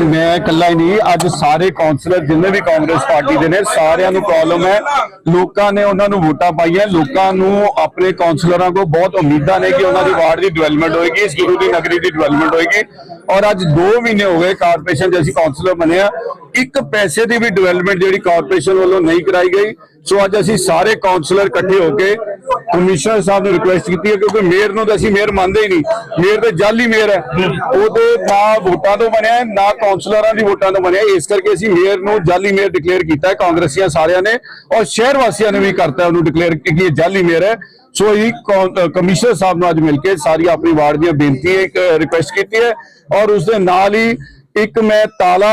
ਮੈਂ ਇਕੱਲਾ ਹੀ ਨਹੀਂ, ਅੱਜ ਸਾਰੇ ਕਾਉਂਸਲਰ ਜਿੰਨੇ ਵੀ ਕਾਂਗਰਸ ਪਾਰਟੀ ਦੇ ਨੇ, ਸਾਰਿਆਂ ਨੂੰ ਪ੍ਰੋਬਲਮ ਹੈ। ਲੋਕਾਂ ਨੇ ਉਹਨਾਂ ਨੂੰ ਵੋਟਾਂ ਪਾਈਆਂ, ਲੋਕਾਂ ਨੂੰ ਆਪਣੇ ਕਾਉਂਸਲਰਾਂ ਕੋ ਬਹੁਤ ਉਮੀਦਾਂ ਨੇ ਕਿ ਉਹਨਾਂ ਦੀ ਵਾਰਡ ਦੀ ਡਿਵੈਲਪਮੈਂਟ ਹੋਏਗੀ, ਇਸ ਗੁਰੂ ਦੀ ਨਗਰੀ ਦੀ ਡਿਵੈਲਪਮੈਂਟ ਹੋਏਗੀ। ਔਰ ਅੱਜ 2 ਮਹੀਨੇ ਹੋ ਗਏ ਕਾਰਪੋਰੇਸ਼ਨ ਦੇ ਅਸੀਂ ਕਾਉਂਸਲਰ ਬਣੇ ਆ ਇੱਕ ਪੈਸੇ ਦੀ ਵੀ ਡਿਵੈਲਪਮੈਂਟ ਜਿਹੜੀ ਕਾਰਪੋਰੇਸ਼ਨ ਵੱਲੋਂ ਨਹੀਂ ਕਰਾਈ ਗਈ। ਸੋ ਅੱਜ ਅਸੀਂ ਸਾਰੇ ਕਾਉਂਸਲਰ ਇਕੱਠੇ ਹੋ ਕੇ ਕਮਿਸ਼ਨਰ ਸਾਹਿਬ ਨੂੰ ਰਿਕੁਐਸਟ ਕੀਤੀ ਹੈ ਕਿਉਂਕਿ ਮੇਅਰ ਨੂੰ ਤਾਂ ਅਸੀਂ ਮੇਅਰ ਮੰਨਦੇ ਹੀ ਨਹੀਂ। ਮੇਅਰ ਤੇ ਜਾਲੀ ਮੇਅਰ ਹੈ। ਉਹਦੇ ਨਾ ਵੋਟਾਂ ਤੋਂ ਬਣਿਆ ਨਾ ਕਾਉਂਸਲਰਾਂ ਦੀ ਵੋਟਾਂ ਤੋਂ ਬਣਿਆ ਇਸ ਕਰਕੇ ਅਸੀਂ ਮੇਅਰ ਨੂੰ ਜਾਲੀ ਮੇਅਰ ਡਿਕਲੇਅਰ ਕੀਤਾ ਹੈ, ਕਾਂਗਰਸੀਆਂ ਸਾਰਿਆਂ ਨੇ ਔਰ ਸ਼ਹਿਰ ਵਾਸੀਆਂ ਨੇ ਵੀ ਕਰਤਾ ਉਹਨੂੰ ਡਿਕਲੇਅਰ ਕਿ ਇਹ ਜਾਲੀ ਮੇਅਰ ਹੈ। ਸੋ ਇਹ ਕਮਿਸ਼ਨਰ ਸਾਹਿਬ ਨੂੰ ਅੱਜ ਮਿਲ ਕੇ ਸਾਰੀ ਆਪਣੀ ਵਾਰਡ ਦੀਆਂ ਬੇਨਤੀਆਂ ਇੱਕ ਰਿਕੁਐਸਟ ਕੀਤੀ ਹੈ ਔਰ ਉਸ ਦੇ ਨਾਲ ਹੀ ਇੱਕ ਮੈਂ ਤਾਲਾ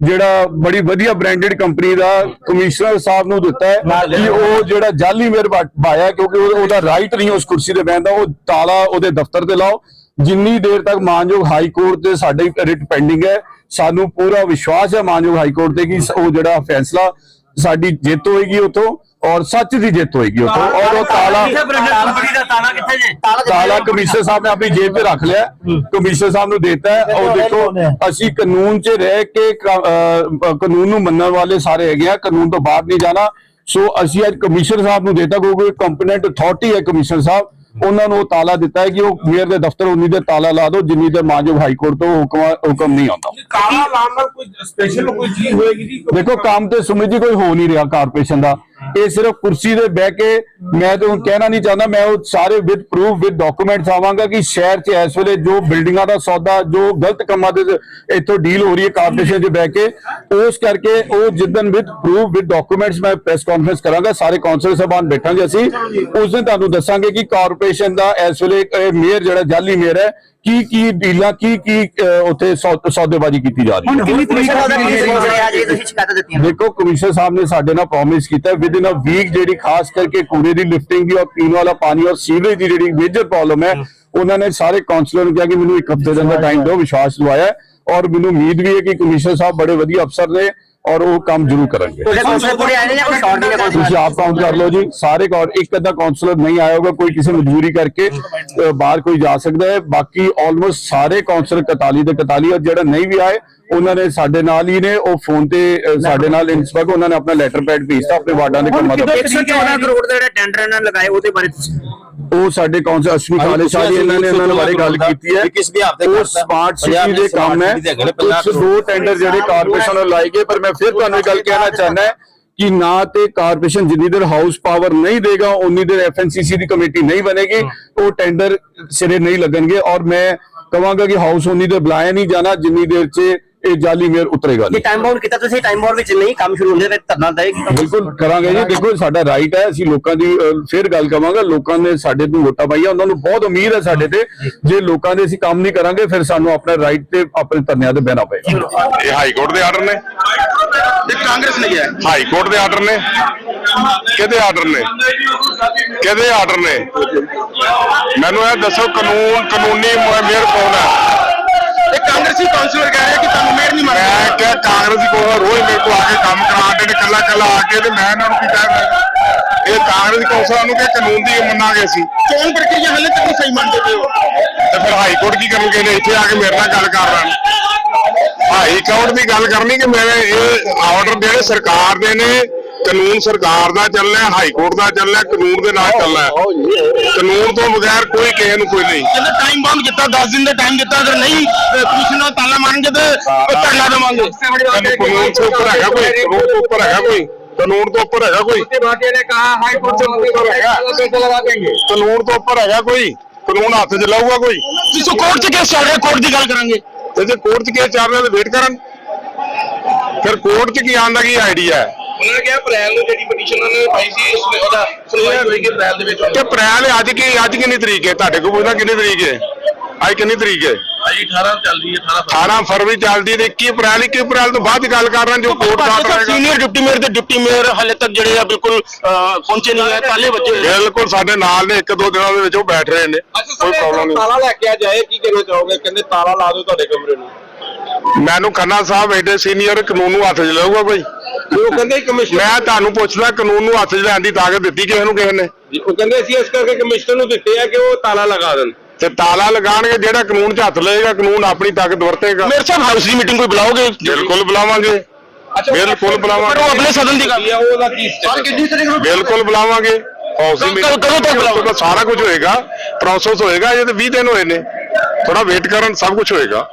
ਜਿਹੜਾ ਬੜੀ ਵਧੀਆ ਬ੍ਰਾਂਡਡ ਕੰਪਨੀ ਦਾ ਕਮਿਸ਼ਨਰ ਸਾਹਿਬ ਨੂੰ ਦਿੱਤਾ ਹੈ ਕਿ ਉਹ ਜਿਹੜਾ ਜਾਲੀ ਮੇਰ ਪਾਇਆ ਕਿਉਂਕਿ ਉਹ- ਉਹਦਾ ਰਾਈਟ ਨਹੀਂ ਉਸ ਕੁਰਸੀ ਤੇ ਬੈਠਦਾ ਉਹ ਤਾਲਾ ਉਹਦੇ ਦਫ਼ਤਰ ਤੇ ਲਾਓ। ਜਿੰਨੀ ਦੇਰ ਤੱਕ ਮਾਨਯੋਗ ਹਾਈ ਕੋਰਟ ਤੇ ਸਾਡੇ ਰਿਟ ਪੈਂਡਿੰਗ ਹੈ ਸਾਨੂੰ ਪੂਰਾ ਵਿਸ਼ਵਾਸ ਹੈ ਮਾਨਯੋਗ ਹਾਈ ਕੋਰਟ ਤੇ ਕਿ ਉਹ ਜਿਹੜਾ ਫੈਸਲਾ ਸਾਡੀ ਜਿੱਤ ਹੋਏਗੀ ਉਥੋਂ। ਔਰ ਸੱਚ ਦੀ ਜਿੱਤ ਹੋਏਗੀ ਉਥੋਂ। ਔਰ ਉਹ ਤਾਲਾ ਕੰਪਨੀ ਦਾ? ਤਾਲਾ ਕਿੱਥੇ ਜੇ? ਤਾਲਾ ਕਮਿਸ਼ਨਰ ਸਾਹਿਬ ਨੇ ਆਪਣੀ ਜੇਬ 'ਚ ਰੱਖ ਲਿਆ। ਕਮਿਸ਼ਨਰ ਸਾਹਿਬ ਨੂੰ ਦਿੱਤਾ ਹੈ। ਔਰ ਦੇਖੋ ਅਸੀਂ ਕਾਨੂੰਨ 'ਚ ਰਹਿ ਕੇ ਕਾਨੂੰਨ ਨੂੰ ਮੰਨਣ ਵਾਲੇ ਸਾਰੇ ਹੈਗੇ ਆ। ਕਾਨੂੰਨ ਤੋਂ ਬਾਹਰ ਨਹੀਂ ਜਾਣਾ। ਸੋ ਅਸੀਂ ਅੱਜ ਕਮਿਸ਼ਨਰ ਸਾਹਿਬ ਨੂੰ ਦਿੱਤਾ ਕਿਉਂਕਿ ਕੰਪੀਟੈਂਟ ਅਥਾਰਟੀ ਹੈ ਕਮਿਸ਼ਨਰ ਸਾਹਿਬ। ਉਹਨਾਂ ਨੂੰ ਉਹ ਤਾਲਾ ਦਿੱਤਾ ਹੈ ਕਿ ਉਹ ਮੇਅਰ ਦੇ ਦਫ਼ਤਰ ਉਨੀ ਦੇ ਤਾਲਾ ਲਾ ਦਿਓ ਜਿੰਨੀ ਦੇਰ ਮਾਨਯੋਗ ਹਾਈ ਕੋਰਟ ਤੋਂ ਹੁਕਮ ਹੁਕਮ ਨਹੀਂ ਆਉਂਦਾ। ਤਾਲਾ ਲਾਉਣ ਨਾਲ ਕੋਈ ਸਪੈਸ਼ਲ ਕੋਈ ਚੀਜ਼ ਹੋਏਗੀ ਜੀ? ਦੇਖੋ ਕੰਮ ਤੇ ਸੁਮਿਤ ਜੀ ਕੋਈ ਹੋ ਨਹੀਂ ਰਿਹਾ ਕਾਰਪੋਰੇਸ਼ਨ ਦਾ। ਇਹ ਸਿਰਫ ਕੁਰਸੀ ਤੇ ਬਹਿ ਕੇ ਮੈਂ ਤਾਂ ਹੁਣ ਕਹਿਣਾ ਨਹੀਂ ਚਾਹੁੰਦਾ, ਮੈਂ ਉਹ ਸਾਰੇ ਵਿਦ ਪ੍ਰੂਫ ਵਿਦ ਡਾਕੂਮੈਂਟਸ ਆਵਾਂਗਾ ਕਿ ਸ਼ਹਿਰ 'ਚ ਇਸ ਵੇਲੇ ਜੋ ਬਿਲਡਿੰਗਾਂ ਦਾ ਸੌਦਾ, ਜੋ ਗਲਤ ਕੰਮਾਂ ਦੇ ਇੱਥੋਂ ਡੀਲ ਹੋ ਰਹੀ ਹੈ ਕਾਰਪੋਰੇਸ਼ਨ 'ਚ ਬਹਿ ਕੇ, ਉਸ ਕਰਕੇ ਉਹ ਜਿੱਦਨ ਵਿਦ ਪ੍ਰੂਫ ਵਿਦ ਡਾਕੂਮੈਂਟਸ ਮੈਂ ਪ੍ਰੈਸ ਕਾਨਫਰੰਸ ਕਰਾਂਗਾ, ਸਾਰੇ ਕਾਉਂਸਲਰ ਸਾਹਿਬਾਨ ਬੈਠਾਂਗੇ ਅਸੀਂ। ਉਸ ਦਿਨ ਤੁਹਾਨੂੰ ਦੱਸਾਂਗੇ ਕਿ ਕਾਰਪੋਰੇਸ਼ਨ ਦਾ ਇਸ ਵੇਲੇ ਮੇਅਰ ਜਿਹੜਾ ਜਾਲੀ ਮੇਅਰ ਹੈ ਕੀ ਕੀ ਡੀਲਾਂ ਕੀ ਕੀ ਉੱਥੇ ਸੌਦੇਬਾਜ਼ੀ ਕੀਤੀ ਜਾ ਰਹੀ ਹੈ? ਕਿੰਨੀ ਤਰੀਕ ਦਾ ਜੀ ਤੁਸੀਂ ਸ਼ਿਕਾਇਤ ਦਿੱਤੀਆਂ। ਦੇਖੋ ਕਮਿਸ਼ਨਰ ਸਾਹਿਬ ਨੇ ਸਾਡੇ ਨਾਲ ਪ੍ਰੋਮਿਸ ਕੀਤਾ ਵਿਦ ਇਨ ਅ ਵੀਕ ਜਿਹੜੀ ਖਾਸ ਕਰਕੇ ਕੂੜੇ ਦੀ ਲਿਫਟਿੰਗ ਦੀ ਔਰ ਪੀਣ ਵਾਲਾ ਪਾਣੀ ਔਰ ਸੀਵਰੇਜ ਦੀ ਜਿਹੜੀ ਮੇਜਰ ਪ੍ਰੋਬਲਮ ਹੈ ਉਹਨਾਂ ਨੇ ਸਾਰੇ ਕਾਉਂਸਲਰ ਨੂੰ ਕਿਹਾ ਕਿ ਮੈਨੂੰ ਇੱਕ ਹਫ਼ਤੇ ਦੇ ਅੰਦਰ ਟਾਈਮ ਦਿਓ ਵਿਸ਼ਵਾਸ ਦਿਵਾਇਆ ਔਰ ਮੈਨੂੰ ਉਮੀਦ ਵੀ ਹੈ ਕਿ ਕਮਿਸ਼ਨਰ ਸਾਹਿਬ ਬੜੇ ਵਧੀਆ ਅਫਸਰ ਨੇ। ਔਰ ਉਹ ਕੰਮ ਜ਼ਰੂਰ ਕਰਨਗੇ। ਤੁਸੀਂ ਆਪ ਕਾਊਂਟ ਕਰ ਲਓ ਜੀ। ਸਾਰੇ ਇੱਕ ਅੱਧਾ ਕਾਉਂਸਲਰ ਨਹੀਂ ਆਇਆ ਹੋਗਾ ਕੋਈ ਕਿਸੇ ਮਜਬੂਰੀ ਕਰਕੇ ਬਾਹਰ ਕੋਈ ਜਾ ਸਕਦਾ ਹੈ। ਬਾਕੀ ਆਲਮੋਸਟ ਸਾਰੇ ਕਾਉਂਸਲਰ 41 ਦੇ 41 ਔਰ ਜਿਹੜਾ ਨਹੀਂ ਵੀ ਆਏ ਉਹਨਾਂ ਨੇ ਸਾਡੇ ਨਾਲ ਹੀ ਨੇ ਉਹ ਫੋਨ ਤੇ ਸਾਡੇ ਨਾਲ ਇੰਸਪੈਕਟ ਉਹਨਾਂ ਨੇ ਆਪਣਾ ਲੈਟਰ ਪੈਡ ਭੇਜਤਾ ਆਪਣੇ ਵਾਰਡਾਂ ਦੇ ਕੰਮਾਂ ਦਾ। 114 ਕਰੋੜ ਦੇ ਜਿਹੜੇ ਟੈਂਡਰ ਇਹਨਾਂ ਲਗਾਏ ਉਹਦੇ ਬਾਰੇ ਤੁਸੀਂ ਉਹ ਸਾਡੇ ਕਾਉਂਸਲ ਅਸ਼ਵਨੀ ਕਾਲੇ ਸਾਹਿਬ ਇਹਨਾਂ ਨੇ ਉਹਨਾਂ ਬਾਰੇ ਗੱਲ ਕੀਤੀ ਹੈ। ਕਿਸ ਵਿਹਾਰ ਤੇ ਉਹ? ਸਮਾਰਟ ਸਿਟੀ ਦੇ ਕੰਮ ਹੈ। ਕੁਝ ਦੋ ਟੈਂਡਰ ਜਿਹੜੇ ਕਾਰਪੋਰੇਸ਼ਨ ਨੂੰ ਲਾਏ ਗਏ ਪਰ ਮੈਂ ਫਿਰ ਤੁਹਾਨੂੰ ਇਹ ਗੱਲ ਕਹਿਣਾ ਚਾਹੁੰਦਾ ਹੈ? ਕਿ ਨਾ ਤੇ ਕਾਰਪੋਰੇਸ਼ਨ ਜਿੰਨੀ ਦੇਰ ਹਾਊਸ ਪਾਵਰ ਨਹੀਂ ਦੇਗਾ ਉਨੀ ਦੇਰ ਐਫਐਨਸੀਸੀ ਦੀ ਕਮੇਟੀ ਨਹੀਂ ਬਣੇਗੀ ਉਹ ਟੈਂਡਰ ਸਿਰੇ ਨਹੀਂ ਲੱਗਣਗੇ। ਔਰ ਮੈਂ ਕਹਾਂਗਾ ਕਿ ਹਾਊਸ ਉਨੀ ਦੇਰ ਬੁਲਾਇਆ ਨਹੀਂ ਜਾਣਾ ਜਿੰਨੀ ਦੇਰ 'ਚ ਇਹ ਜਾਲੀ ਮੇਅਰ ਉਤਰੇਗਾ ਜੇ ਨਹੀਂ। ਟਾਈਮ ਬਾਉਂਡ ਕੀਤਾ ਤੁਸੀਂ ਟਾਈਮ ਬਾਉਂਡ ਵਿੱਚ ਨਹੀਂ ਕੰਮ ਸ਼ੁਰੂ ਹੁੰਦੇ ਫਿਰ ਧਰਨਾ ਦੇਗੀ ਬਿਲਕੁਲ ਕਰਾਂਗੇ ਜੀ। ਦੇਖੋ ਸਾਡਾ ਰਾਈਟ ਹੈ। ਅਸੀਂ ਲੋਕਾਂ ਦੀ ਫਿਰ ਗੱਲ ਕਵਾਂਗਾ। ਲੋਕਾਂ ਨੇ ਸਾਡੇ ਤੋਂ ਵੋਟਾਂ ਪਾਈਆਂ। ਉਹਨਾਂ ਨੂੰ ਬਹੁਤ ਉਮੀਦ ਹੈ ਸਾਡੇ ਤੇ। ਜੇ। ਲੋਕਾਂ ਦੇ ਅਸੀਂ ਕੰਮ ਨਹੀਂ ਕਰਾਂਗੇ ਫਿਰ ਸਾਨੂੰ ਆਪਣਾ ਰਾਈਟ ਤੇ ਆਪਣੇ ਧਰਨਿਆਂ ਤੇ ਬਹਿਣਾ ਪਏਗਾ। ਇਹ ਹਾਈ ਕੋਰਟ ਦੇ ਆਰਡਰ ਨੇ। ਇਹ ਕਾਂਗਰਸ ਨੇ ਗਿਆ ਹਾਈ ਕੋਰਟ ਦੇ ਆਰਡਰ ਨੇ। ਕਿਹਦੇ ਆਰਡਰ ਨੇ? ਕਿਹਦੇ ਆਰਡਰ ਨੇ? ਮੈਨੂੰ ਇਹ ਦੱਸੋ ਕਾਨੂੰਨ ਕਾਨੂੰਨੀ ਮੇਅਰ ਕੌਣ ਹੈ। ਇਹ ਕਾਂਗਰਸੀ ਕਾਉਂਸਲਰ ਕਹਿ ਰਿਹਾ ਕਿ ਤੁਹਾਨੂੰ ਮੇਅਰ ਨਹੀਂ ਮੰਨਦਾ ਮੈਂ ਕਿਹਾ ਕਾਂਗਰਸੀ ਕੋਲ ਰੋਜ਼ ਮੇਰੇ ਕੋਲ ਆ ਕੇ ਕੰਮ ਕਰਾਉਂਦੇ ਨੇ ਕੱਲਾ ਕੱਲਾ ਆ ਕੇ ਤੇ ਮੈਂ ਇਹਨਾਂ ਨੂੰ ਕੀ ਕਹਿ ਇਹ ਕਾਂਗਰਸੀ ਕੌਂਸਲਰਾਂ ਨੂੰ ਕਿ ਕਾਨੂੰਨ ਦੀ ਮੰਨਾਂਗੇ ਅਸੀਂ। ਚੋਣ ਪ੍ਰਕਿਰਿਆ ਹਲੇ ਤੱਕ ਸਹੀ ਮੰਨਦੇ ਪਏ ਹੋ। ਤੇ ਫਿਰ ਹਾਈ ਕੋਰਟ ਕੀ ਕਰਨਗੇ ਨੇ? ਇੱਥੇ ਆ ਕੇ ਮੇਰੇ ਨਾਲ ਗੱਲ ਕਰ ਲੈਣ ਹਾਈ ਕੋਰਟ ਦੀ ਗੱਲ ਕਰਨੀ ਕਿ ਮੇਰੇ ਇਹ ਆਰਡਰ ਜਿਹੜੇ ਸਰਕਾਰ ਦੇ ਨੇ ਕਾਨੂੰਨ ਸਰਕਾਰ ਦਾ ਚੱਲਣਾ ਹਾਈ ਕੋਰਟ ਦਾ ਚੱਲਣਾ ਕਾਨੂੰਨ ਦੇ ਨਾਲ ਚੱਲਣਾ। ਕਾਨੂੰਨ ਤੋਂ ਬਗੈਰ ਕੋਈ ਕਿਸੇ ਨੂੰ ਕੋਈ ਨਹੀਂ। ਕਹਿੰਦੇ ਟਾਈਮ ਬੰਦ ਕੀਤਾ 10 ਦਿਨ ਦਾ ਟਾਈਮ ਦਿੱਤਾ ਅਗਰ ਨਹੀਂ ਤੁਸੀਂ ਨਾਲ ਤਾਲਾ ਮਾਰਨਗੇ ਤੇ ਧਰਨਾ ਦੇਵਾਂਗੇ। ਕਾਨੂੰਨ ਤੋਂ ਉੱਪਰ ਹੈਗਾ ਕੋਈ? ਕਾਨੂੰਨ ਤੋਂ ਉੱਪਰ ਹੈਗਾ ਕੋਈ? ਕਾਨੂੰਨ ਤੋਂ ਉੱਪਰ ਹੈਗਾ ਕੋਈ? ਕਾਨੂੰਨ ਤੋਂ ਉੱਪਰ ਹੈਗਾ। ਕੋਈ? ਕਾਨੂੰਨ ਹੱਥ 'ਚ ਲਾਊਗਾ ਕੋਈ? ਤੁਸੀਂ ਕੋਰਟ 'ਚ ਕੇਸ ਚੱਲ ਰਿਹਾ ਕੋਰਟ ਦੀ ਗੱਲ ਕਰਾਂਗੇ। ਤੇ ਜੇ ਕੋਰਟ 'ਚ ਕੇਸ ਚੱਲ ਰਿਹਾ ਤਾਂ ਵੇਟ ਕਰਨ। ਫਿਰ ਕੋਰਟ 'ਚ ਕੀ ਆਉਣ ਦਾ ਕੀ ਆਈਡੀਆ ਹੈ? ਉਹਨਾਂ ਨੇ ਕਿਹਾ ਅਪ੍ਰੈਲ ਨੂੰ ਜਿਹੜੀ ਪਟੀਸ਼ਨ ਉਹਨਾਂ ਨੇ ਪਾਈ ਸੀ ਇਸ ਉਹਦਾ ਸੁਣਵਾਈ ਹੋਏਗੀ ਅਪ੍ਰੈਲ ਦੇ ਵਿੱਚ ਕਿ ਅਪ੍ਰੈਲ ਹੈ, ਅੱਜ ਕੀ ਅੱਜ ਕਿੰਨੀ ਤਰੀਕ ਹੈ? ਤੁਹਾਡੇ ਕੋਲ ਪੁੱਛਦਾ ਕਿੰਨੀ ਤਰੀਕ ਹੈ? ਅੱਜ ਕਿੰਨੀ ਤਰੀਕ ਹੈ? ਅਜੀ 18 ਚੱਲਦੀ ਹੈ 18 18 ਫਰਵਰੀ ਚੱਲਦੀ ਤੇ 21 ਅਪ੍ਰੈਲ 21 ਅਪ੍ਰੈਲ ਤੋਂ ਬਾਅਦ ਗੱਲ ਕਰ ਰਹੇ ਹਾਂ ਜੋ ਕੋਰਟ ਦਾ ਆਰਡਰ ਸੀਨੀਅਰ ਡਿਪਟੀ ਮੇਅਰ ਤੇ ਡਿਪਟੀ ਮੇਅਰ ਹਲੇ ਤੱਕ ਜਿਹੜੇ ਆ ਬਿਲਕੁਲ ਅਹ, ਪਹੁੰਚੇ ਨਹੀਂ ਹੈ ਤਾਲੇ ਵੱਜੇ ਹੋਏ। ਆ। ਬਿਲਕੁਲ ਸਾਡੇ ਨਾਲ ਨੇ ਇੱਕ ਦੋ ਦਿਨਾਂ ਦੇ ਵਿੱਚ ਉਹ ਬੈਠ ਰਹੇ ਨੇ ਕੋਈ ਪ੍ਰੋਬਲਮ ਨਹੀਂ। ਤਾਲਾ ਲੈ ਕੇ ਆ ਜਾਏ ਕੀ ਕਹਿਣਾ ਚਾਹੋਗੇ? ਕਹਿੰਦੇ ਤਾਲਾ ਲਾ ਦਿਓ ਤੁਹਾਡੇ ਕਮਰੇ ਨੂੰ। ਮੈਨੂੰ ਖੰਨਾ ਸਾਹਿਬ ਐਡੇ ਸੀਨੀਅਰ ਕਾਨੂੰਨ ਨੂੰ ਹੱਥ 'ਚ ਲਊਗਾ ਕੋਈ? ਉਹ ਕਹਿੰਦੇ ਕਮਿਸ਼ਨ ਮੈਂ ਤੁਹਾਨੂੰ ਪੁੱਛਦਾ ਕਾਨੂੰਨ ਨੂੰ ਹੱਥ 'ਚ ਲੈਣ ਦੀ ਤਾਕਤ ਦਿੱਤੀ ਕਿਸੇ ਨੂੰ ਕਿਸੇ ਨੇ। ਉਹ ਕਹਿੰਦੇ ਅਸੀਂ ਇਸ ਕਰਕੇ ਕਮਿਸ਼ਨਰ ਨੂੰ ਦਿੱਤੇ ਆ ਕਿ ਉਹ ਤਾਲਾ ਲਗਾ ਦੇਣ। ਤੇ ਤਾਲਾ ਲਗਾਣਗੇ ਜਿਹੜਾ ਕਾਨੂੰਨ 'ਚ ਹੱਥ ਲਏਗਾ ਕਾਨੂੰਨ ਆਪਣੀ ਤਾਕਤ ਵਰਤੇਗਾ। ਮੇਰੇ ਸਾਹਿਬ ਹਾਊਸ ਦੀ ਮੀਟਿੰਗ ਕੋਈ ਬੁਲਾਓਗੇ? ਬਿਲਕੁਲ ਬੁਲਾਵਾਂਗੇ। ਬਿਲਕੁਲ ਪਰ ਉਹ ਬੁਲਾਵਾਂਗੇ ਅਗਲੇ ਸਦਨ ਦੀ ਗੱਲ ਉਹਦਾ ਕੀ ਸਟੇਟਸ ਬਿਲਕੁਲ ਬੁਲਾਵਾਂਗੇ। ਹਾਊਸ ਦੀ ਕਦੋਂ- ਕਦੋਂ ਤੱਕ ਬੁਲਾਓਗੇ? ਤਾਂ ਸਾਰਾ ਕੁਝ ਹੋਏਗਾ ਪ੍ਰੋਸੈਸ ਹੋਏਗਾ ਇਹ ਤੇ 20 ਦਿਨ ਹੋਏ ਨੇ। ਥੋੜਾ ਵੇਟ ਕਰਨ ਸਭ ਕੁਝ ਹੋਏਗਾ।